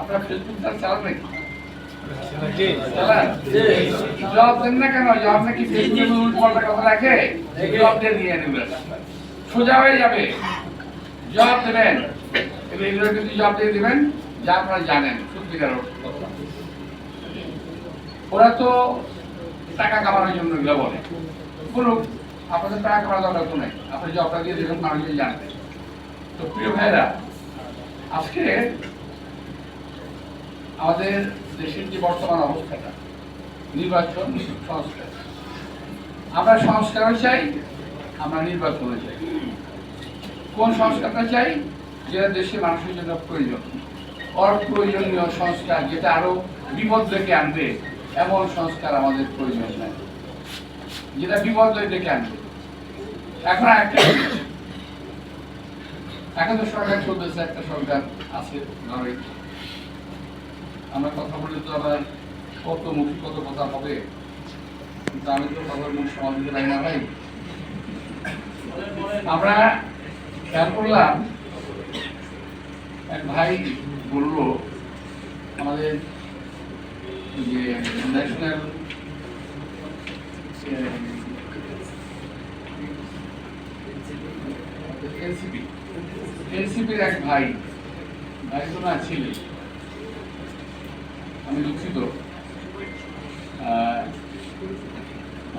আপনার ফেসবুক তার চালান নাকি জবাব দেন না কেন? জবাব নাকি ফেসবুকে পাল্টা কথা রাখে? জবাব দিয়ে নিয়ে নেবেন। সোজা হয়ে যাবে। জবাব দেবেন। এবার এগুলো কিন্তু জবাব দিয়ে দেবেন যা আপনারা জানেন সত্যিকার ওরা তো টাকা কামানোর জন্য এগুলো বলে। বলুক আপনাদের টাকা কামানোর দরকার তো নেই। আপনি জবটা দিয়ে দেবেন মানুষজন জানবে। তো প্রিয় ভাইরা আজকে আমাদের দেশের যে বর্তমান অবস্থাটা, নির্বাচন সংস্কার। আমরা সংস্কারও চাই, আমরা নির্বাচনও চাই। কোন সংস্কারটা চাই? যেটা দেশে মানুষের জন্য প্রয়োজন। অপ্রয়োজনীয় সংস্কার যেটা আরও বিপদ ডেকে আনবে, এমন সংস্কার আমাদের প্রয়োজন নাই। যেটা বিপদ ডেকে আনবে। এখন একটা এখন তো সরকার চলতেছে, একটা সরকার আছে ঘরে আমরা কথা বলে তো আবার কত মুখী কত কথা হবে কিন্তু আমি তো কথার মুখ সমাজ দিতে পারি না ভাই আমরা খেয়াল করলাম এক ভাই বলল আমাদের যে ন্যাশনাল এনসিপি এনসিপির এক ভাই ভাই তো না ছিল আমি দুঃখিত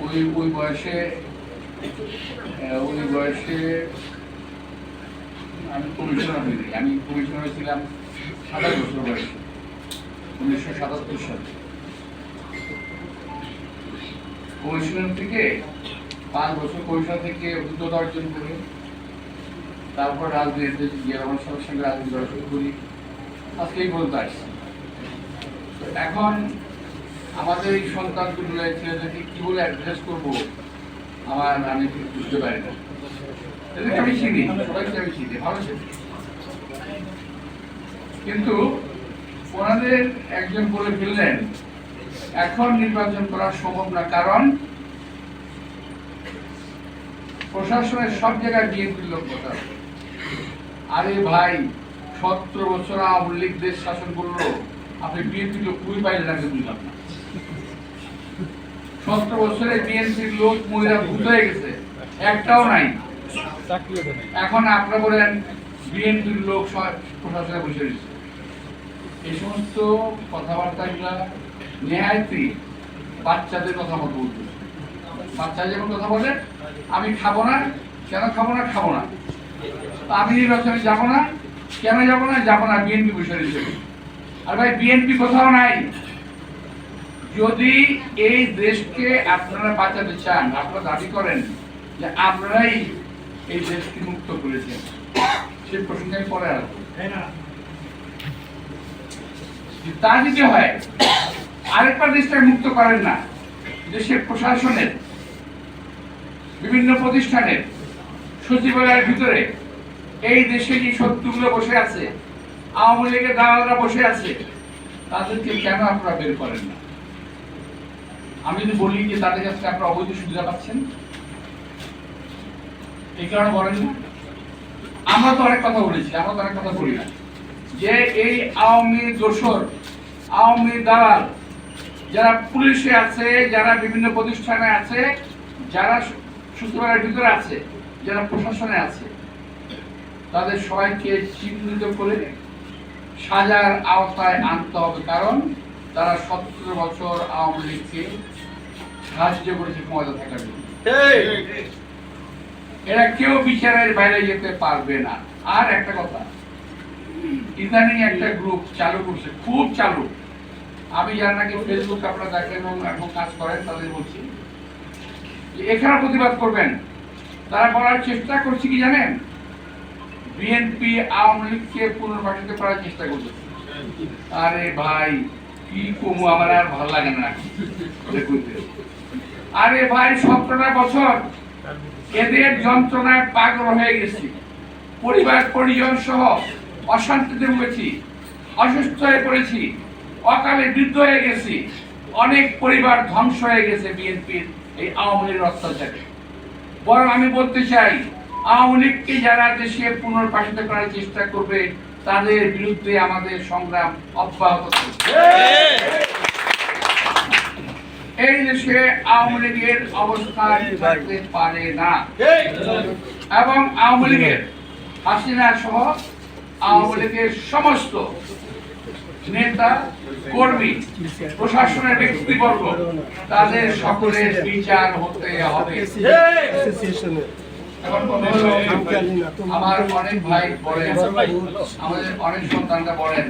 ওই ওই বয়সে ওই বয়সে আমি কমিশনার হইনি। আমি কমিশনার ছিলাম সাতাশ বছর বয়সে, উনিশশো সাতাত্তর সালে। কমিশনার থেকে পাঁচ বছর কমিশনার থেকে অভিজ্ঞতা অর্জন করে, তারপর রাজনীতিতে গিয়ে আমার সঙ্গে রাজনীতি করা শুরু করি। আজকে এই বলতে আসছি। এখন আমাদের এই সন্তানগুলো ছেলেদেরকে কি বলে অ্যাড্রেস করব? আমার আমি ঠিক বুঝতে পারি না। এদেরকে আমি চিনি, সবাইকে আমি চিনি, ভালো কিন্তু ওনাদের একজন বলে ফেললেন, এখন নির্বাচন করা সম্ভব না। কারণ প্রশাসনের সব জায়গায় বিএনপির লোক কথা আরে ভাই সতেরো বছর আওয়ামী লীগ দেশ শাসন করল। আপনি বিএনপি লোক খুবই পাইলেন আগে বুঝলাম না। সতেরো বছরে বিএনপির লোক মহিলা ভূত হয়ে গেছে একটাও নাই। এখন আপনারা বলেন বিএনপির লোক প্রশাসনে বসে রয়েছে। এই সমস্ত কথাবার্তাগুলা নেহায়তি বাচ্চাদের কথা মতো বলতে বাচ্চা যেমন কথা বলে আমি খাব না কেন খাব না খাব না। আমি নির্বাচনে যাব না কেন যাব না যাব না বিএনপি বসে রয়েছে। আর ভাই বিএনপি কোথাও নাই। যদি এই দেশকে আপনারা বাঁচাতে চান আপনারা দাবি করেন যে আপনারাই এই দেশকে মুক্ত করেছেন সে প্রসঙ্গে আমি পরে আসব। তা যদি হয় আরেকটা দেশটাকে মুক্ত করেন না দেশের প্রশাসনের বিভিন্ন প্রতিষ্ঠানের সচিবালয়ের ভিতরে এই দেশে যে শত্রুগুলো বসে আছে? আওয়ামী লীগের দালালরা বসে আছে, তাদেরকে কেন আপনারা বের করেন না? আমি যদি বলি যে তাদের কাছে আপনারা অবৈধ সুবিধা পাচ্ছেন, এই কারণে বলেন না। আমরা তো অনেক কথা বলেছি, আমরা তো অনেক কথা বলি না। যে এই আওয়ামী দোসর আওয়ামী দালাল যারা পুলিশে আছে, যারা বিভিন্ন প্রতিষ্ঠানে আছে, যারা সচিবালয়ের ভিতরে আছে, যারা প্রশাসনে আছে, তাদের সবাইকে চিহ্নিত করে সাজার আওতায় আনতে হবে কারণ তারা সতেরো বছর আওয়ামী লীগকে সাহায্য করেছে ক্ষমতা থাকার জন্য। এরা কেউ বিচারের বাইরে যেতে পারবে না। আর একটা কথা ইদানিং একটা গ্রুপ চালু করছে খুব চালু। আমি যারা নাকি ফেসবুক আপনারা দেখেন এবং এখন কাজ করেন তাদের বলছি এখানে প্রতিবাদ করবেন। তারা বলার চেষ্টা করছে কি জানেন? বিএনপি আওয়ামী লীগকে পুনর্বাসিত করার চেষ্টা করছে আরে ভাই, কি কমু, আমার আর ভালো লাগে না। আরে ভাই, সতেরোটা বছর এদের যন্ত্রণায় পাগল হয়ে গেছি। পরিবার, পরিজন সহ অশান্তিতে ভুগেছি, অসুস্থ হয়ে পড়েছি, অকালে বৃদ্ধ হয়ে গেছি, অনেক পরিবার ধ্বংস হয়ে গেছে বিএনপির এই আওয়ামী লীগের অত্যাচারে। বরং আমি বলতে চাই আওয়ামী লীগকে যারা দেশে পুনর্বাসিত করার চেষ্টা করবে তাদের বিরুদ্ধে আমাদের সংগ্রাম অব্যাহত থাকবে। এই দেশে আওয়ামী লীগের অবস্থান থাকতে পারে না। এবং আওয়ামী লীগের হাসিনা সহ আওয়ামী লীগের সমস্ত নেতা কর্মী প্রশাসনের ব্যক্তিবর্গ তাদের সকলের বিচার হতে হবে। আমার অনেক ভাই বলেন আমাদের অনেক সন্তানরা বলেন।